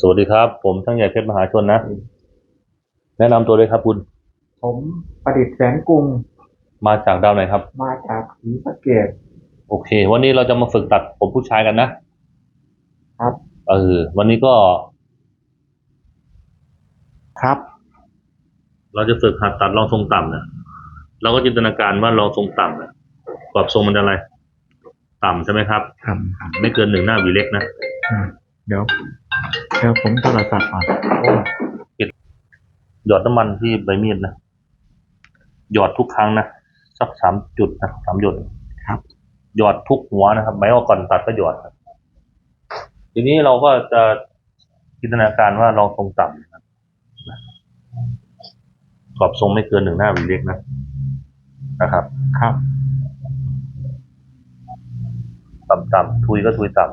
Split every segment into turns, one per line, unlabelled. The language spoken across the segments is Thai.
สวัสดีครับ ผมช่างใหญ่เพชรมหาชนนะ แนะนำตัวเลยครับคุณ
ผมประดิษฐ์แสนกรุง
มาจากดาวไหนครับ
มาจากศรีสะเกด
โอเค วันนี้เราจะมาฝึกตัดผมผู้ชายกันนะครับ เออ วันนี้ก็
ครับ
เราจะฝึกหัดตัดรองทรงต่ำเนี่ยเราก็จินตนาการว่ารองทรงต่ำเนี่ยกรอบทรงมันจะอะไร ต่ำใช่ไหมครับ
ครับ
ไม่เกินหนึ่งหน้าหวีเล็กนะ
อ่าเดี๋ยว เดี๋ยวผมโทรศัพท์ก่อน
หยอดน้ำมันที่ใบมีดนะ หยอดทุกครั้งนะ สักสามจุดนะสามหยด
ครับ
หยอดทุกหัวนะครับ ไม่ว่าก่อนตัดก็หยอดครับทีนี้เราก็จะจินตนาการว่าเราทรงต่ำนะครับกรอบทรงไม่เกินหนึ่งหน้าหวีเล็กนะ นะครับ
ครับ
ต่ำๆทุยก็ทุยต่ำ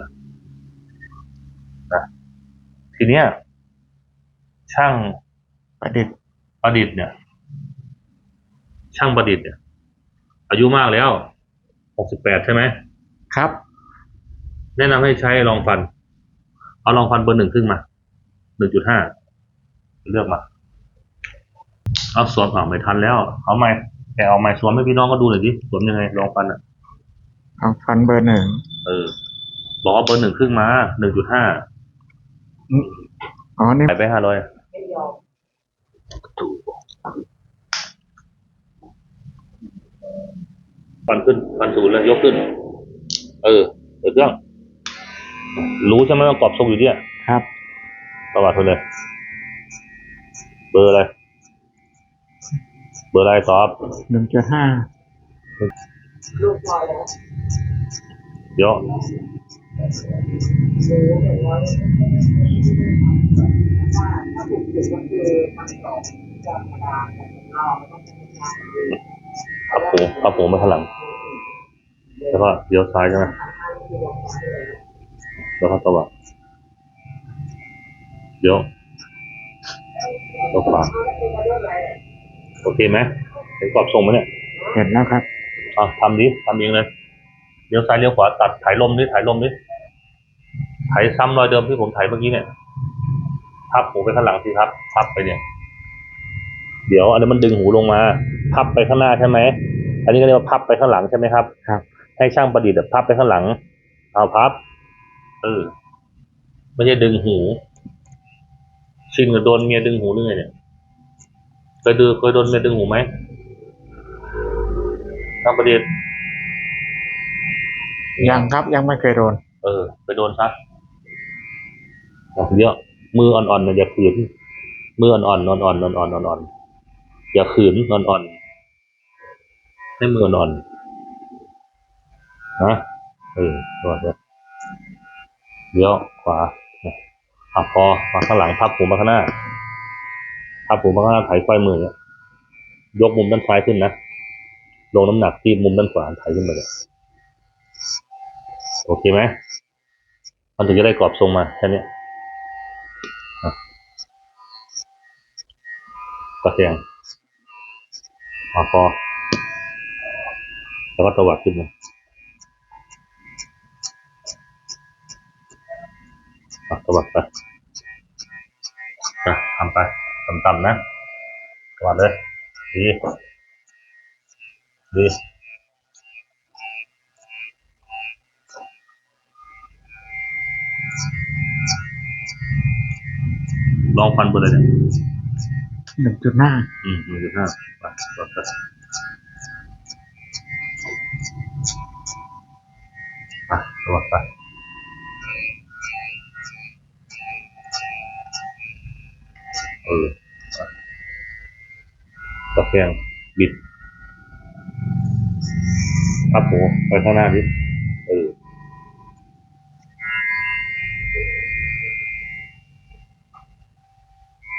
นะนะ ทีเนี้ย ช่าง
ประดิษฐ์
ประดิษฐ์เนี่ย ช่างประดิษฐ์เนี่ย อายุมากแล้วหกสิบแปดใช่ไหม
ครับ
แนะนำให้ใช้รองฟัน เอารองฟันเบอร์หนึ่งขึ้นมาหนึ่งจุดห้าเลือกมาเอาสวมอ่าไม่ทันแล้ว เอาไม้แกเอาไม้สวมให้พี่น้องก็ดูหน่อยสิสวมยังไงรองฟันอะ
เอาฟันเบอร์หนึ่ง
เออ บอกว่าเบอร์หนึ่งขึ้นมาหนึ่งจุดห้า
อ๋อนี่
ขายไปห้าร้อยฟันขึ้นฟันศูนย์เลยยกขึ้น เออเปิดเครื่อง รู้ใช่ไหมว่ากรอบทรงอยู่เนี่ย
ครับ
ประวัติเขาเลย เบอร์อะไร เบอร์อะไรตอบ
หนึ่งจุดห้า
เดี๋ยว
ซื้อหนึ่งร้อยถ้าถูกถึงก็คือพันสองธรรมดาของเราต้องเป็นราคา
พับหูพับหูมาข้างหลังแล้วก็เลี้ยวซ้ายใช่ไหมแล้วก็ตวัดเดี๋ยวตัวขวาโอเคไหมเห็นกรอบทรงไหมเนี่ย
เห็นแล้วครับ
อะทำดิทำเองเลยเลี้ยวซ้ายเลี้ยวขวาตัดถ่ายลมดิถ่ายลมดิ ถ่ายซ้ำรอยเดิมที่ผมถ่ายเมื่อกี้เนี่ยพับหูไปข้างหลังสิครับ พับไปเนี่ย เดี๋ยวอันนี้มันดึงหูลงมา พับไปข้างหน้าใช่ไหมอันนี้ก็เรียกว่าพับไปข้างหลังใช่ไหมครับ
ครับ
ให้ช่างประดิษฐ์อะพับไปข้างหลัง เอาพับ เออไม่ใช่ดึงหูชินกับโดนเมียดึงหูหรือไงเนี่ยเคยดูเคยโดนเมียดึงหูไหมช่างประดิษฐ์
ยังครับยังไม่เคยโดน
เออ ไปโดนซัก เยอะมืออ่อนๆนะอย่าขืนมืออ่อนๆอ่อนๆอ่อนๆอ่อนๆอย่าขืนอ่อนๆให้มืออ่อนๆนะเออตัวเนี้ยเลี้ยวขวาอะพอมาข้างหลังพับหูมาข้างหน้าพับหูมาข้างหน้าถ่ายไฟมือเนี่ยยกมุมด้านซ้ายขึ้นนะลงน้ำหนักที่มุมด้านขวาถ่ายขึ้นไปเลยโอเคไหมมันถึงจะได้กรอบทรงมาแค่นี้ ตะแคงอะพอแล้วก็ตวัดขึ้นมาอะตวัดไปอะทำไปต่ำๆนะตวัดเลยดีดีลองฟันเบอร์เลยเนี่ย
หนึ่งจุดห้า
อืมหนึ่งจุดห้าไปต่อไปอะสวัสดีเอออะตะแคงบิดพับหัวไปข้างหน้าดิเออ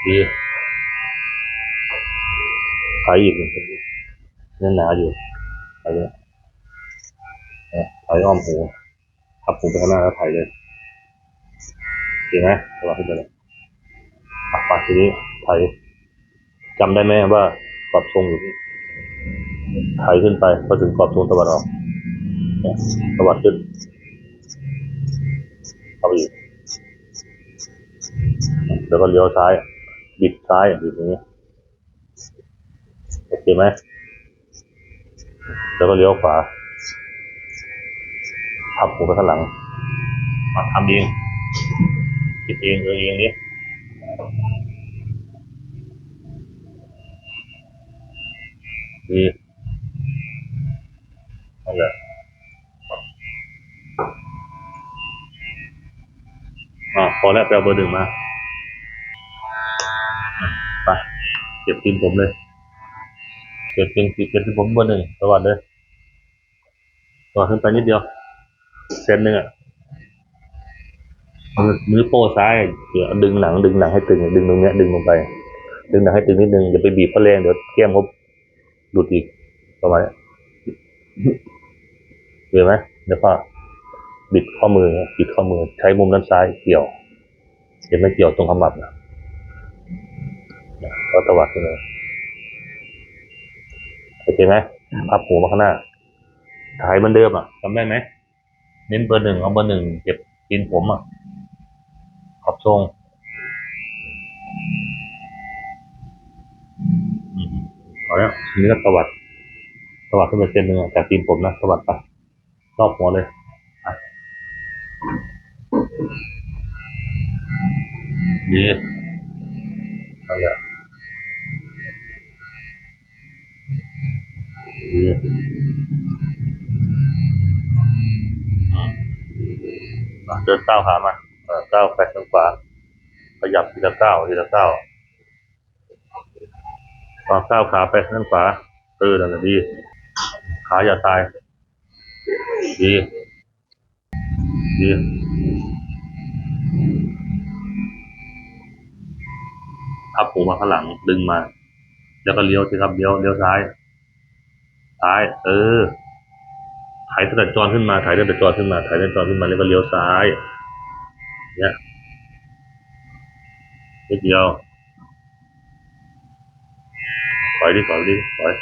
ดี ถ่ายอีกหนึ่งคนยังหนาอยู่ถ่ายเลยนะถ่ายอ้อมหูทับหูไปข้างหน้าแล้วถ่ายเลยโอเคไหมสวัสดีเลยอะปัดทีนี้ถ่ายจำได้ไหมว่ากรอบทรงอยู่ที่ถ่ายขึ้นไปพอถึงกรอบทรงตะวันออกเนี่ยตะวันขึ้นเอาไปอีกแล้วก็เลี้ยวซ้าย บิดซ้ายบิดอย่างนี้ โอเคไหมแล้วก็เลี้ยวขวาพับหัวไปข้างหลังมาทำเองคิดเองเออเองนี้ดีนั่นแหละอ่าพอแล้วไปเอาเบอร์หนึ่งมา ไป เก็บทีมผมเลย เก็บทีมเก็บทีมผมเบอร์หนึ่งสวัสดีเลยสวัสดีขึ้นไปนิดเดียว เซนหนึ่งอะมือโป้ซ้ายเดี๋ยวดึงหนัง ดึงหนังให้ตึง ดึงตรงเนี้ย ดึงลงไป ดึงหนังให้ตึงนิดนึงอย่าไปบีบเขาแรงเดี๋ยวแก้มเขาหลุดอีกประมาณนี้เห็นไหมแล้วก็บิดข้อมือบิดข้อมือ ใช้มุมด้านซ้ายเกี่ยว เห็นไหมเกี่ยวตรงขมับนะก็ตวัดขึ้นเลย โอเคไหมพับหัวมาข้างหน้าถ่ายเหมือนเดิมอะจำได้ไหมเน้นเบอร์หนึ่งเอาเบอร์หนึ่งเก็บกินผมอะขอบทรงอืมเอาแล้วนี้ก็สวัสดสวัสดขึ้นไปเส้นหนึ่งจากตีนผมนะสวัสดไปรอบหัวเลยอะดี เดินก้าวขามาเออก้าวไปทางขวาขยับทีละก้าวทีละก้าววางก้าวขาไปทางขวาเออนั่นะดี ขาอย่าตาย ดี ดีพับหูมาข้างหลังดึงมา แล้วก็เลี้ยวสิครับเลี้ยวเลี้ยวซ้าย ซ้าย เออ ถ่ายตั้งแต่จรขึ้นมาถ่ายตั้งแต่จรขึ้นมาถ่ายตั้งแต่จรขึ้นมาแล้วก็เลี้ยวซ้าย เนี่ยนิดเดียวถอยดิถอยดิถอย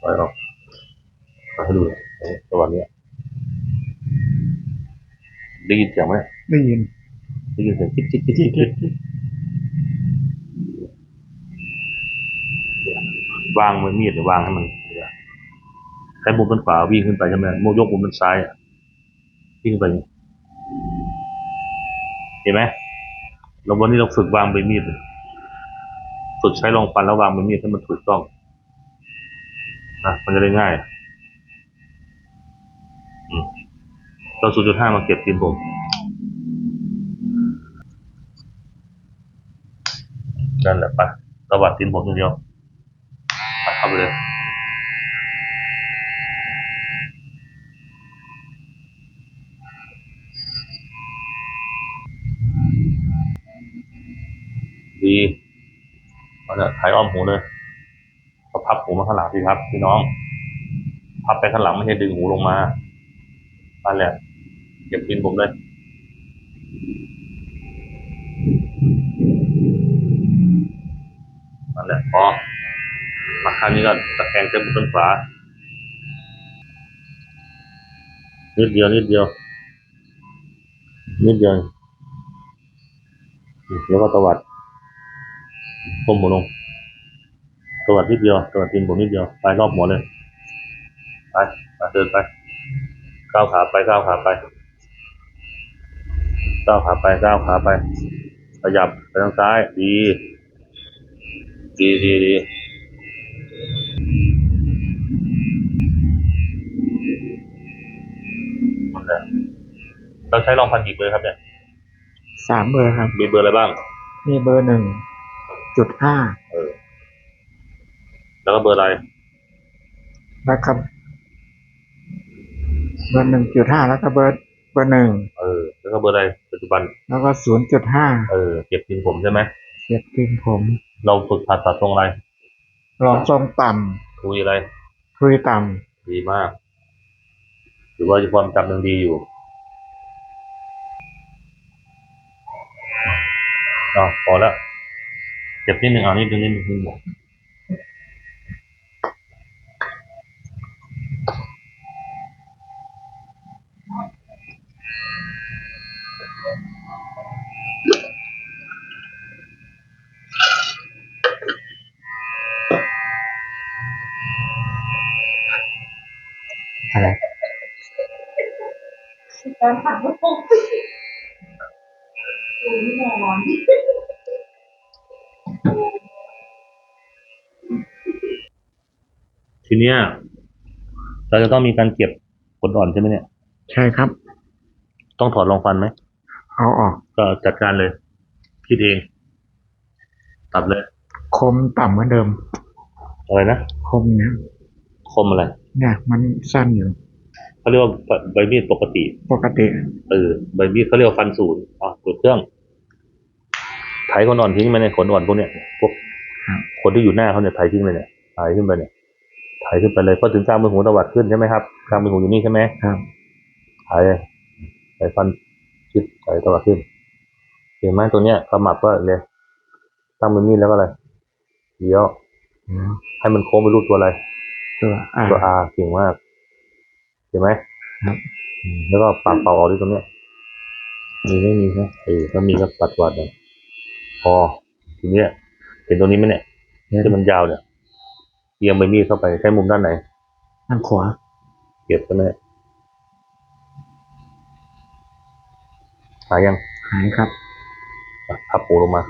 ถอยออกเอาให้ดูเลยจังหวะเนี้ยได้ยินเสียงไหม
ได้ยิน
ได้ยินเสียงจิ๊กจิ๊กจิ๊กจิ๊กจิ๊กวางมันมีดหรือวางให้มันใช้มุมด้านขวาวิ่งขึ้นไปใช่ไหมโมยกมุมด้านซ้ายอะวิ่งไป เห็นไหมเราวันนี้เราฝึกวางใบมีดฝึกใช้รองฟันแล้ววางใบมีดให้มันถูกต้องนะมันจะได้ง่ายเราศูนย์จุดห้ามาเก็บทีมผมนั่นแหละปะสวัสดีผมอย่างเดียวเข้าไปเลย เอาเนี่ยถ่ายอ้อมหูเลยก็พับหูมาข้างหลังสิครับ พี่น้อง พับไปข้างหลังไม่ใช่ดึงหูลงมานั่นแหละเก็บกินผมเลยนั่นแหละพอมาข้างนี้ก็ตะแคงเส้นบนต้นฝานิดเดียวนิดเดียวนิดเดียวแล้วก็ตวัด ก้มหัวลงตวัดนิดเดียวตวัดตีนผมนิดเดียวไปรอบหัวเลยไปไปเดินไปก้าวขาไปก้าวขาไปก้าวขาไปก้าวขาไปขยับไปทางซ้ายดีดีดีดีนั่นแหละเราใช้รองพันกี่เบอร์ครับเนี่ย
สามเบอร์ครับ
มีเบอร์อะไรบ้าง
มีเบอร์หนึ่ง จุดห้า
เออ แล้วก็เบอร์อะไร
แล้วก็เบอร์หนึ่งจุดห้าแล้วก็เบอร์เบอร์หนึ่ง
เออ แล้วก็เบอร์อะไรปัจจุบัน
แล้วก็ศูนย์จุดห้า
เออ เก็บทีมผมใช่ไหม
เก็บทีมผม
เราฝึกผ่าตัดตรงอะไร
รองทรงต่
คุยอะไรำ
คุยต่
ดีมากถือว่าความจำยังดีอยู่อ๋อพอแล้ว เก็บนิดหนึ่งเอานิดหนึ่งนิดหนึ่งนิดหนึ่ง เนี้ย เราจะต้องมีการเก็บขนอ่อนใช่ไหมเนี่ย
ใช่ครับ
ต้องถอดรองฟันไหม
เอาออก
ก็จัดการเลย คิดเอง ตัดเลย
คมต่ำเหมือนเดิม
อะไรนะ
คมเนี่ย
คมอะไร
เนี่ย มันสั้นอยู่
เขาเรียกว่าใบมีดปกติ
ปกติ
เออ ใบมีดเขาเรียกว่าฟันศูนย์อะเปิดเครื่องไถขนอ่อนทิ้งไปในขนอ่อนพวกเนี้ยพวก
ครับ
คนที่อยู่หน้าเขาเนี่ยไถทิ้งเลยเนี่ยไถขึ้นไปเนี่ย ไถขึ้นไปเลยพอถึงกลางมือหูตวัดขึ้นใช่ไหมครับกลางมือหูอยู่นี่ใช่ไหม
ครับ
ไถไถฟันชิดไถตวัดขึ้นเห็นไหมตัวเนี้ยขมับก็เลยตั้งมือมีดแล้วก็อะไรเลี้ยว
อืม
ให้มันโค้งไปรูปตัวอะไร
ตัวอ่า
ตัวอาเก่งมากเห็นไหม
ครับ
อืมแล้วก็ปากเป่าออกด้วยตรงเนี้ยมีไม่มีนะเออถ้ามีก็ปัดวัดเลยพอทีเนี้ยเห็นตรงนี้ไหมเนี่ย
เห็น
ที่มันยาวเนี่ย เอียงใบมีดเข้าไปใช้มุมด้านไหน
ด้านขวา
เก็บใช่ไหมหายยัง
หายครับ
อะพับปูลงมา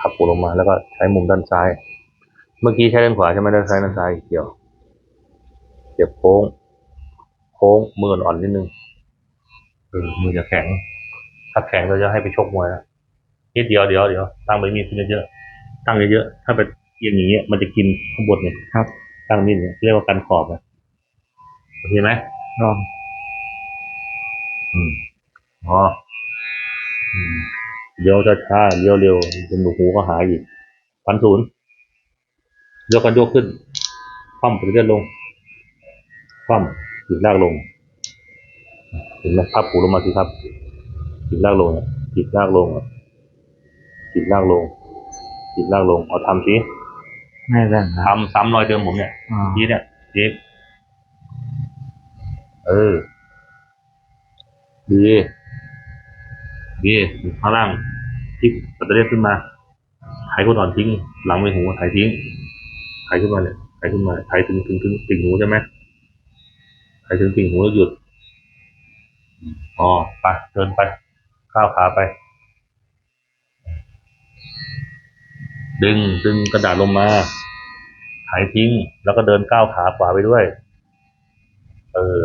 พับปูลงมา แล้วก็ใช้มุมด้านซ้าย เมื่อกี้ใช้ด้านขวาใช่ไหมด้านซ้ายด้านซ้ายเกี่ยวเก็บโค้ง โค้งมืออ่อนๆนิดนึงเออมือจะแข็ง ถ้าแข็งเราจะให้ไปชกมวยนะนิดเดียวเดี๋ยวเดี๋ยวตั้งใบมีดขึ้นเยอะๆตั้งเยอะๆถ้าไป เอียงอย่างเงี้ย มันจะกินข้างบนเนี่ย
ครับ
ตั้งมีดเนี่ยเรียกว่ากันขอบนะโอเคไหม
ลอง
อืมอ๋ออืมเลี้ยวช้าๆเลี้ยวเร็วจนหนูหูก็หายอีกพันศูนย์ยกกันโยกขึ้นคว่ำไปเรื่อยๆลงคว่ำหยุดลากลงเห็นไหมพับหูลงมาสิครับหยุดลากลงอะหยุดลากลงอะหยุดลากลงหยุดลากลงเอาทำสิ
ไม่ได้ครับ
ทำซ้ำรอยเดิมผมเนี่ย
อ๋อ
ทีเนี่ยเจ๊เออ ดีดีข้างล่างพลิกปัตเตอร์เลียขึ้นมาไถก้นอ่อนทิ้ง หลังไปหูไถทิ้งไถขึ้นมาเนี่ยไถขึ้นมาไถถึงถึงถึงติ่งหูใช่ไหมไถถึงติ่งหูแล้วหยุดอ๋อไปเดินไปก้าวขาไป ดึงดึงกระดาษลงมาถ่ายทิ้ง แล้วก็เดินก้าวขาขวาไปด้วย เออ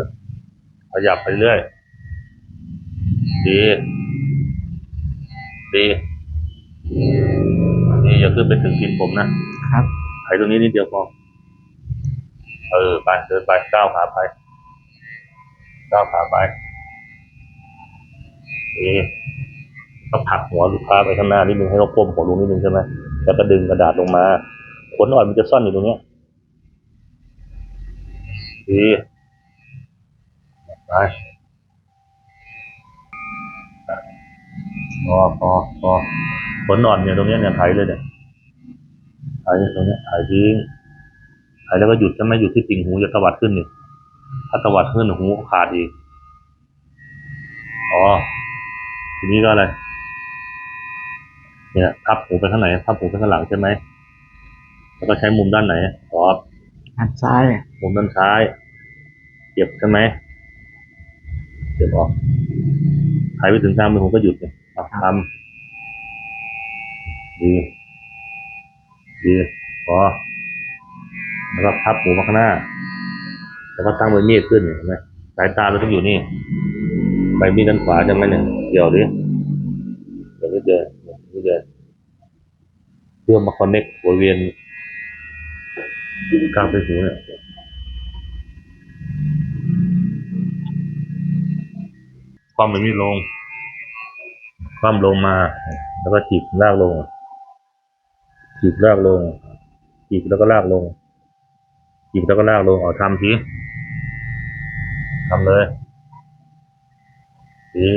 ขยับไปเรื่อย ดี ดี นี่อย่าขึ้นไปถึงกินผมนะ ครับถ่ายตรงนี้นิดเดียวพอ เออ ไป เดินไป ก้าวขาไป ก้าวขาไป ดี ก็ผลักหัวลูกค้าไปข้างหน้านิดนึงให้เขาก้มหัวลงนิดนึงใช่ไหมแล้วก็ดึงกระดาษลงมาขนอ่อนมันจะซ่อนอยู่ตรงเนี้ยดีไปพอพอพอขนอ่อนเนี่ยตรงเนี้ยเนี่ยไถเลยเนี่ยไถตรงเนี้ยไถทิ้งไถแล้วก็หยุดใช่ไหมหยุดที่ติ่งหูอย่าตวัดขึ้นนี่ถ้าตวัดขึ้นหูขาดอีกอ๋อทีนี้ก็อะไร เนี่ยพับหูไปข้างไหนพับหูไปข้างหลังใช่ไหมแล้วก็ใช้มุมด้านไหนอ๋อ
ด้านซ้าย
มุมด้านซ้ายเก็บใช่ไหมเก็บออกหายไปถึงกลางมือผมก็หยุดเนี่ยเอาทำดีดีพอแล้วก็พับหูมาข้างหน้า แล้วก็ตั้งใบมีดขึ้นเห็นไหมสายตาเราต้องอยู่นี่ใบมีดด้านขวาใช่ไหมเนี่ยเดี๋ยวดิ พื่อมาคอนเน็กบริเวณกลางใบหูเนี่ยความมันม่ลง ความลงมา แล้วก็ถีบลากลงถีบลากลงถีบแล้วก็ลากลงถีบแล้วก็ลากลงเอาทำทีทำเลยดี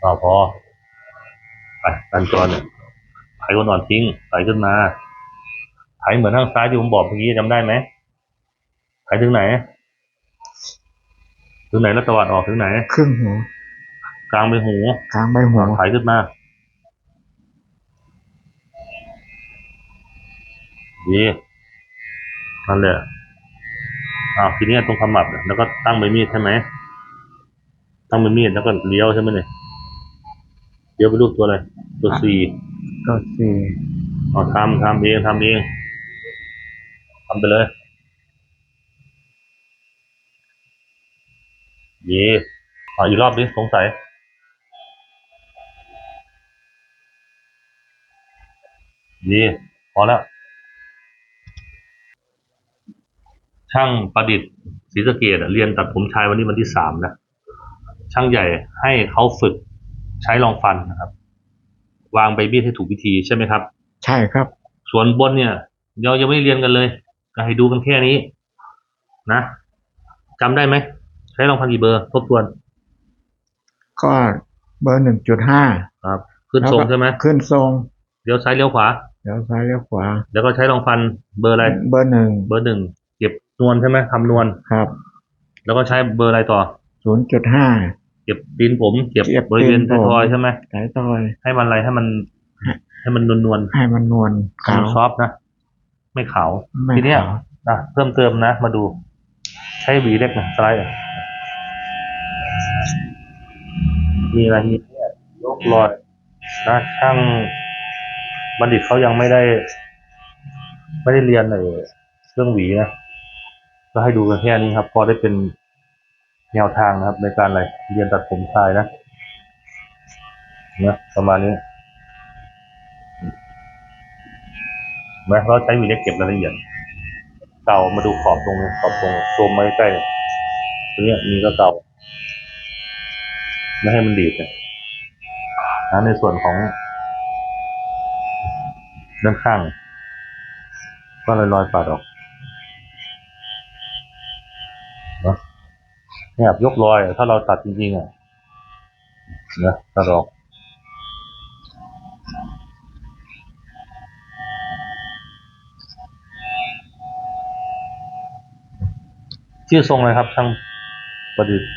เอาพอ ไปกันจรเนี่ยไถคนนอนทิ้งไถขึ้นมาไถเหมือนทางซ้ายที่ผมบอกเมื่อกี้จำได้ไหมไถถึงไหน ถึงไหนแล้วตะวัดออกถึงไหน
ครึ่งหู
กลางไปหู
กลางใบหู
ไถขึ้นมาดีดนั่นแหละอ้าวทีนี้ตรงขมับเนี่ยแล้วก็ตั้งใบมีดใช่ไหมตั้งใบมีดแล้วก็เลี้ยวใช่ไหมเนี่ย เลี้ยวไปรูปตัวอะไร ตัวสี่
ก็สี่
เอาทำทำเองทำเองทำไปเลยเย่เอาอีกรอบดิสงสัยดีพอแล้ว ช่างประดิษฐ์ศรีสะเกดเรียนตัดผมชายวันนี้วันที่สามนะ ช่างใหญ่ให้เขาฝึก ใช้รองฟันนะครับ วางใบมีดให้ถูกวิธีใช่ไหมครับ
ใช่ครับ
ส่วนบนเนี่ยเรายังไม่ได้เรียนกันเลยก็ให้ดูกันแค่นี้ นะจำได้ไหมใช้รองฟันกี่เบอร์ทบทวน
ก็เบอร์หนึ่งจุดห้า
ครับ ขึ้นทรงใช่ไหม
ขึ้นทรง
เลี้ยวซ้ายเลี้ยวขวา
เดี๋ยวซ้ายเลี้ยวขวา
แล้วก็ใช้รองฟันเบอร์อะไร
เบอร์หนึ่ง
เบอร์หนึ่งเก็บนวลใช่ไหมทำนวล
ครับ
แล้วก็ใช้เบอร์อะไรต่อ
ศูนย์จุดห้า
เก็บตีนผมเก็บ
เก็บบ
ริเวณ
ตีน
ไท
ผม
ยทอยใช่ไหม
สายตอย
ให้มันอะไรให้มัน ให้มันนวลนวล
ให้มันนวล
ๆให้
ขาว
มันซอฟต์นะ ไม่ขาว
ไม่
ทีเนี้ย
ขาว
นะเพิ่มเติมนะ มาดู ใช้หวีเล็กนะสไลด์อะมีอะไรมีเนี่ยยกรอยนะช่างบัณฑิตเขายังไม่ได้ ไม่ได้เรียนเลยเรื่องหวีนะก็ให้ดูกันแค่นี้ครับ พอได้เป็น แนวทางนะครับ ในการอะไรเรียนตัดผมชายนะนะประมาณนี้นไหมเราใช้วีเล็กเก็บรายละเอียดเก่ามาดูขอบตรงนี้ขอบตรงโซมมาใกล้ๆเนี่ยตรงนี้มีก็เก่าไม่ให้มันดีดเนี่ยนะในส่วนของ ด้านข้าง ก็ลอยๆปัดออก แบบยกรอย ถ้าเราตัดจริงๆอะนะตัดออกชื่อทรงอะไรครับช่างประดิษฐ์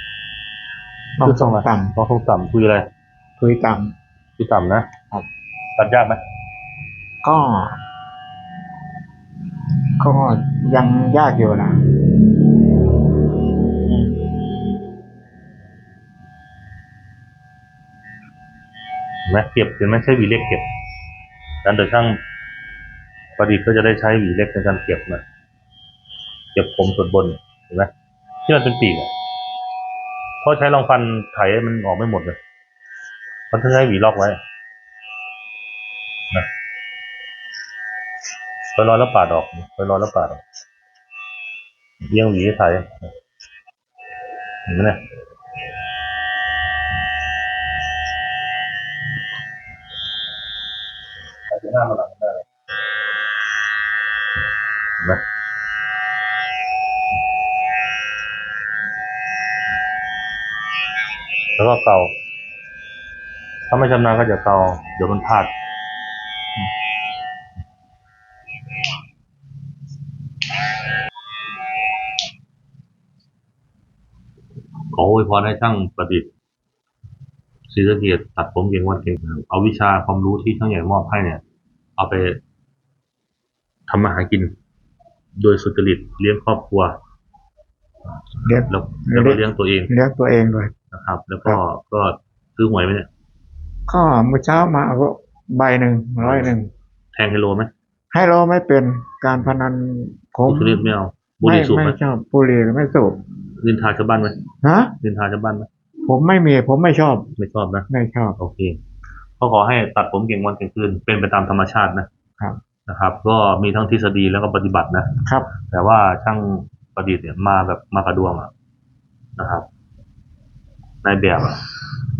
ต้อง
ชื่อ
ทรง
อะไร
ต่
ต้องทรงต่ำคุยอะไรำ
คุยต่
คุยต่ำนะครับตัดยากไหมำ
ก็ก็ยังยากอยู่นะ
ไหมเก็บเห็นไหมใช้หวีเล็กเก็บการโดยช่างประดิษฐ์ก็จะได้ใช้หวีเล็กในการเก็บนะเก็บผมส่วนบนเห็นไหมที่มันเป็นปีกเพราะใช้รองฟันไถมันออกไม่หมดเลยมันต้องใช้หวีล็อกไว้นะไปรอแล้วปาดออกไปรอแล้วปาดออกเลี้ยงหวีไถเห็นไหมเนี่ยามาหลังได้เลยนไหมแล้วก็เกาถ้าไม่ชำนาญก็จะเกาเดี๋ยวมันพลาดขออวยพรให้ช่างประดิษฐ์ศรีสะเกดตัดผมเก่งวันเก่งครับเอาวิชาความรู้ที่ช่างใหญ่มอบให้เนี่ย เอาไปทำมาหากิน โดยสุจริตเลี้ยงครอบครัว
เลี้ยง
แล้วแล้วก็เลี้ยงตัวเอง
เลี้ยงตัวเองด้วย
นะครับ แล้วก็ก็ซื้อหวยไหมเนี่ย
ก็เมื่อเช้ามาเอาใบหนึ่งร้อยหนึ่ง
แทงไฮโลไหม
ให้เราไม่เป็นการพนันผม
บุหรี่ไม่เอาบุห
ไม่
รี่สูบไหม
ไม่ชอบบุหรี่ไม่สูบ
นินทาชาวบ้านไหม
ฮะ
นินทาชาวบ้านไหม
ผมไม่มีผมไม่ชอบ
ไม่ชอบนะ
ไม่ชอบ
โอเค ก็ขอให้ตัดผมเก่งวันเก่งคืนเป็นไปตามธรรมชาตินะครับนะครับ ก็มีทั้งทฤษฎีแล้วก็ปฏิบัตินะ
ครับ
แต่ว่าช่างประดิษฐ์เนี่ยมาแบบมากระดวงอะนะครับนายแบบอะ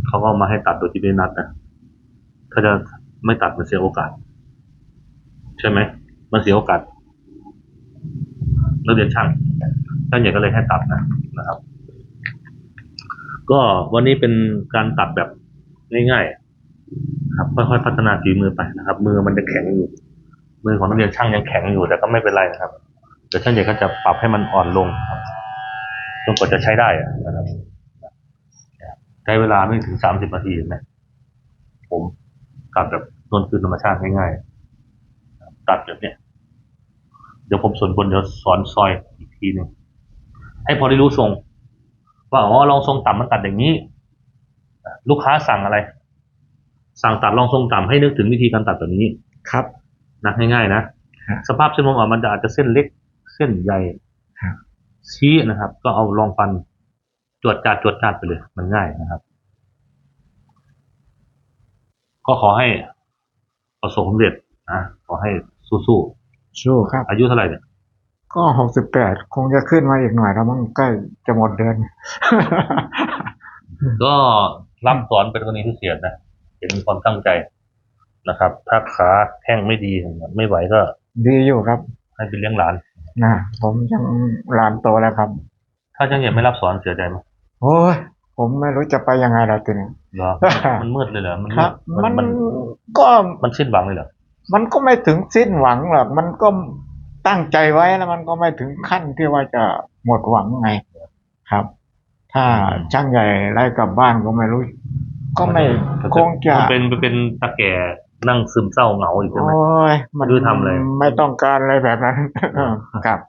เขาก็มาให้ตัดโดยที่ไม่นัดนะถ้าจะไม่ตัดมันเสียโอกาส ใช่ไหมมันเสียโอกาสนักเรียนช่างช่างใหญ่ก็เลยให้ตัดนะนะครับ ก็วันนี้เป็นการตัดแบบง่ายๆ ครับค่อยๆพัฒนาฝีมือไปนะครับ มือมันจะแข็งอยู่ มือของนักเรียนช่างยังแข็งอยู่แต่ก็ไม่เป็นไรนะครับเดี๋ยวช่างใหญ่ก็จะปรับให้มันอ่อนลงครับจนกว่าจะใช้ได้อะนะครับใช้เวลาไม่ถึงสามสิบนาทีเนไหมผมตัดแบบนวลคืนธรรมชาติง่ายๆตัดแบบเนี้ยเดี๋ยวผมส่วนบนเดี๋ยวสอนซอยอีกทีหนึ่งให้พอได้รู้ทรง ว่าอ๋อลองทรงต่ำมันตัดอย่างนี้ ลูกค้าสั่งอะไร สั่งตัดลองทรงต่ำให้นึกถึงวิธีการตัดแบบนี้
ครับ
นะง่ายๆนะ
ฮะ
สภาพเส้นผมออกมันจะอาจจะเส้นเล็กเส้นใหญ่
ครับ
ชี้นะครับ ก็เอาลองฟันจวดจาดจวดจาดไปเลย มันง่ายนะครับ ก็ขอให้ประสบความสำเร็จนะขอให้สู้
สู้ครับ
ๆอายุเท่าไหร่เนี่ย
ก็หกสิบแปดคงจะขึ้นมาอีกหน่อยแล้วมั้งใกล้จะหมดเดือน
ก็รับสอนเป็นกรณีพิเศษนะเห็นความตั้งใจนะครับ ถ้าขาแข้งไม่ดี ไม่ไหวก็
ดีอยู่ครับ
ให้ไปเลี้ยงหลาน
นะผมยังหลานโตแล้วครับ
ถ้าจังเหยียบไม่รับสอนเสียใจไหม
โอ้ยผมไม่รู้จะไปยังไงแล้วทีนี้
เหรอมันมืดเลยเหรอมัน
ค
มื
รั
ด
บ
มัน
มั
มันน
ก็
มันสิ้นหวังเลยเหรอ
มันก็ไม่ถึงสิ้นหวังหรอกมันก็ตั้งใจไว้แล้วมันก็ไม่ถึงขั้นที่ว่าจะหมดหวังไงครับ ถ้าช่างใหญ่ไล่กลับบ้านก็ไม่รู้ ก็ไม่คงจะ
มันเป็นมันเป็นตะแก่นั่งซึมเศร้าเหงาอีกใช่ไหม
โอ้ยมัน
ดูทำเลย
ไม่ต้องการอะไรแบบนั้นครับ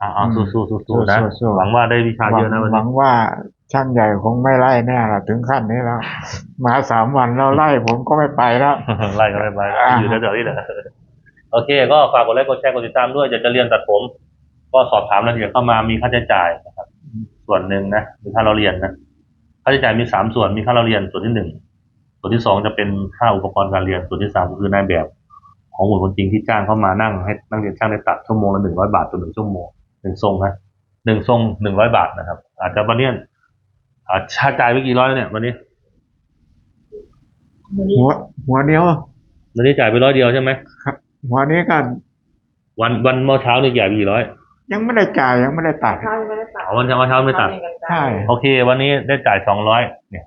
อ่าเอา
อื
สู้
ม
สู้สู้สู้นะ
สู้ๆ
หวังว่าได้วิชา
หวั
เยอะนะวัน
หวั
นี้
งว่าช่างใหญ่คงไม่ไล่แน่ละถึงขั้นนี้แล้ว มาสามวันแล้วไล่ผมก็ไม่ไปแล้ว
ไล่กันไปไป
อ่า
อยู่แถวๆนี้แหละโอเค ก็ฝากกดไลค์กดแชร์กดติดตามด้วยอยากจะเรียนตัดผม ก็สอบถามรายละเอียดเข้ามามีค่าใช้จ่ายนะครับ ส่วนหนึ่งนะมีค่าเราเรียนนะค่าใช้จ่ายมีสามส่วนมีค่าเราเรียนส่วนที่หนึ่งส่วนที่สองจะเป็นค่าอุปกรณ์การเรียนส่วนที่สามก็คือนายแบบ ของหุ่นคนจริงที่จ้างเข้ามานั่งให้นักเรียนช่างได้ตัดชั่วโมงละหนึ่งร้อยบาทต่อหนึ่งชั่วโมงหนึ่งทรงนะหนึ่งทรงหนึ่งร้อยบาทนะครับ อาจจะวันเนี้ยอาจจะจ่ายไปกี่ร้อยแล้วเนี่ยวันนี้
หัวหัวเดียว
วันนี้จ่ายไปร้อยเดียวใช่ไหม
ครับ หัวนี้ก็
วันวันเมื่อเช้านี่จ่ายไปกี่ร้อย
ยังไม่ได้จ่ายยังไม่ได้ตัด
ข้าวยังไม่ได้ตัด
อ๋อวันเช้าวันเช้าไม่ตัด
ใช่
โอเค วันนี้ได้จ่ายสองร้อยเนี่ย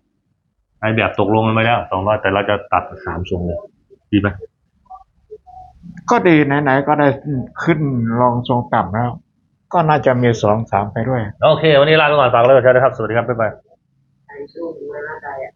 นายแบบตกลงกันไปแล้วสองร้อยแต่เราจะตัดสามทรงเลยดีไหม
ก็ดีไหนๆก็ได้ขึ้นรองทรงต่ำแล้ว ก็น่าจะมีสองสามไปด้วย
โอเค วันนี้ลาไปก่อนฝากเลยกดแชร์ด้วยครับสวัสดีครับบ๊ายบาย
ใช้สู้เวลาใดอะ